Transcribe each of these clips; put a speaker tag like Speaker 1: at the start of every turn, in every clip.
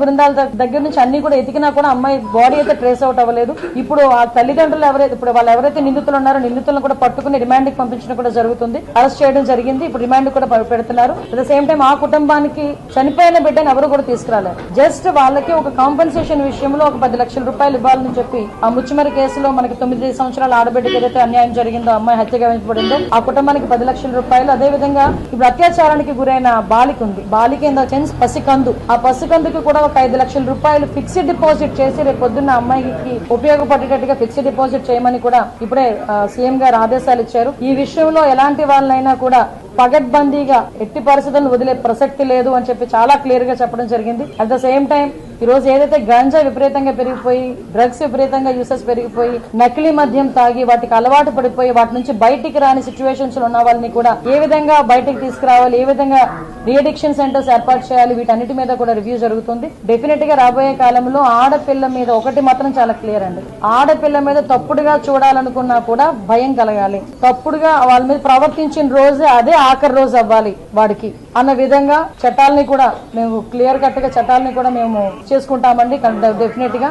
Speaker 1: బృందాల దగ్గర నుంచి అన్ని కూడా ఎతికినా కూడా అమ్మాయి బాడీ అయితే ట్రేస్ అవుట్ అవ్వలేదు. ఇప్పుడు ఆ తల్లిదండ్రులు ఎవరైతే ఇప్పుడు వాళ్ళు ఎవరైతే నిందితులు ఉన్నారో నిందితులను కూడా పట్టుకుని రిమాండ్కి పంపించడం కూడా జరుగుతుంది. అరెస్ట్ చేయడం జరిగింది. ఇప్పుడు రిమాండ్ కూడా పెడుతున్నారు. అట్ ద సేమ్ టైం ఆ కుటుంబానికి చనిపోయిన బిడ్డను ఎవరు కూడా తీసుకురాలేదు జస్ట్ వాళ్ళకి ఒక కాంపెన్సేషన్ విషయంలో ఒక పది లక్షల రూపాయలు ఇవ్వాలని చెప్పి ఆ ముచ్చిమరి కేసులో మనకి తొమ్మిది సంవత్సరాల ఆడబిడ్డకి ఏదైతే అన్యాయం జరిగిందో అమ్మాయి హత్య గావించబడిందో ఆ కుటుంబానికి పది లక్షల రూపాయలు. అదే విధంగా ఇప్పుడు అత్యాచారానికి గురైన బాలిక ఉంది. బాలిక ఇన్ ద సెన్స్ పసికందు. ఆ పసికందుకి కూడా ఒక ఐదు లక్షల రూపాయలు ఫిక్స్డ్ డిపాజిట్ చేసి రేపు పొద్దున్న అమ్మాయికి ఉపయోగపడేటట్టుగా ఫిక్స్డ్ డిపాజిట్ చేయమని కూడా ఇప్పుడే సీఎం గారు ఆదేశాలు ఇచ్చారు. ఈ విషయంలో ఎలాంటి వాళ్ళైనా కూడా పగడ్బందీగా ఎట్టి పరిస్థితులను వదిలే ప్రసక్తి లేదు అని చెప్పి చాలా క్లియర్గా చెప్పడం జరిగింది. అట్ ద సేమ్ టైం ఈ రోజు ఏదైతే గంజా విపరీతంగా పెరిగిపోయి డ్రగ్స్ విపరీతంగా యూసెస్ పెరిగిపోయి నకిలీ మద్యం తాగి వాటికి అలవాటు పడిపోయి వాటి నుంచి బయటికి రాని సిచ్యువేషన్స్లో ఉన్న వాళ్ళని కూడా ఏ విధంగా బయటికి తీసుకురావాలి ఏ విధంగా రీఅడిక్షన్ సెంటర్స్ ఏర్పాటు చేయాలి. వీటన్నిటి మీద కూడా రివ్యూ జరుగుతుంది. డెఫినెట్గా రాబోయే కాలంలో ఆడపిల్ల మీద ఒకటి మాత్రం చాలా క్లియర్ అండి. ఆడపిల్ల మీద తప్పుడుగా చూడాలనుకున్నా కూడా భయం కలగాలి. తప్పుడుగా వాళ్ళ మీద ప్రవర్తించిన రోజే అదే ఆఖరి రోజు అవ్వాలి వాడికి అన్న విధంగా చట్టాలని కూడా మేము క్లియర్ కట్గా చట్టాలని కూడా మేము చేసుకుంటామండి. డెఫినెట్గా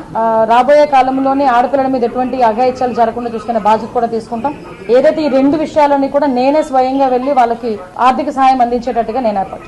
Speaker 1: రాబోయే కాలంలోనే ఆడపిల్లల మీద ఎటువంటి అఘాయిత్యాలు జరగకుండా చూసుకునే బాధ్యత కూడా తీసుకుంటాం. ఏదైతే ఈ రెండు విషయాలని కూడా నేనే స్వయంగా వెళ్ళి వాళ్ళకి ఆర్థిక సహాయం అందించేటట్టుగా నేను ఏర్పాటు